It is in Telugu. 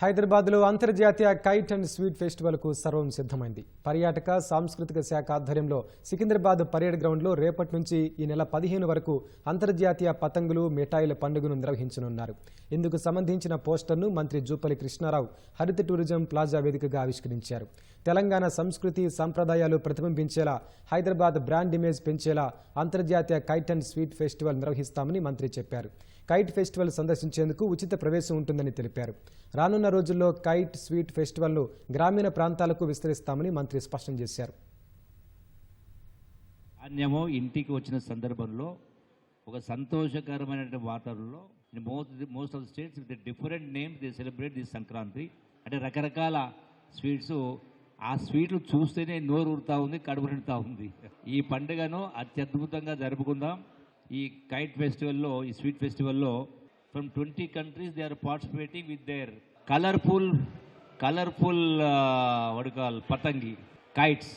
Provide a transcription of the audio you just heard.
హైదరాబాద్లో అంతర్జాతీయ కైట్ అండ్ స్వీట్ ఫెస్టివల్కు సర్వం సిద్ధమైంది. పర్యాటక సాంస్కృతిక శాఖ ఆధ్వర్యంలో సికింద్రాబాద్ పరేడ్ గ్రౌండ్లో రేపటి నుంచి ఈ నెల పదిహేను వరకు అంతర్జాతీయ పతంగులు మిఠాయిల పండుగను నిర్వహించనున్నారు. ఇందుకు సంబంధించిన పోస్టర్ను మంత్రి జూపల్లి కృష్ణారావు హరిత టూరిజం ప్లాజా వేదికగా ఆవిష్కరించారు. తెలంగాణ సంస్కృతి సంప్రదాయాలు ప్రతిబింబించేలా హైదరాబాద్ బ్రాండ్ ఇమేజ్ పెంచేలా అంతర్జాతీయ కైట్ అండ్ స్వీట్ ఫెస్టివల్ నిర్వహిస్తామని మంత్రి చెప్పారు. కైట్ ఫెస్టివల్ సందర్శించేందుకు ఉచిత ప్రవేశం ఉంటుందని తెలిపారు. రానున్న రోజుల్లో కైట్ స్వీట్ ఫెస్టివల్ను గ్రామీణ ప్రాంతాలకు విస్తరిస్తామని మంత్రి స్పష్టం చేశారు. ధాన్యము ఇంటికి వచ్చిన సందర్భంలో ఒక సంతోషకరమైన వాతావరణంలో most most of the states with different names they celebrate this Sankranti. అంటే రకరకాల స్వీట్స్ ఆ స్వీట్లు చూస్తేనే నోరు ఊరుతూ ఉంది కడుపు నిండుతూ ఉంది. ఈ పండుగను అత్యద్భుతంగా జరుపుకుందాం. ఈ కైట్ ఫెస్టివల్లో ఈ sweet ఫెస్టివల్లో from twenty countries they are participating with their colourful colourful వడకాల్ పతంగి కైట్స్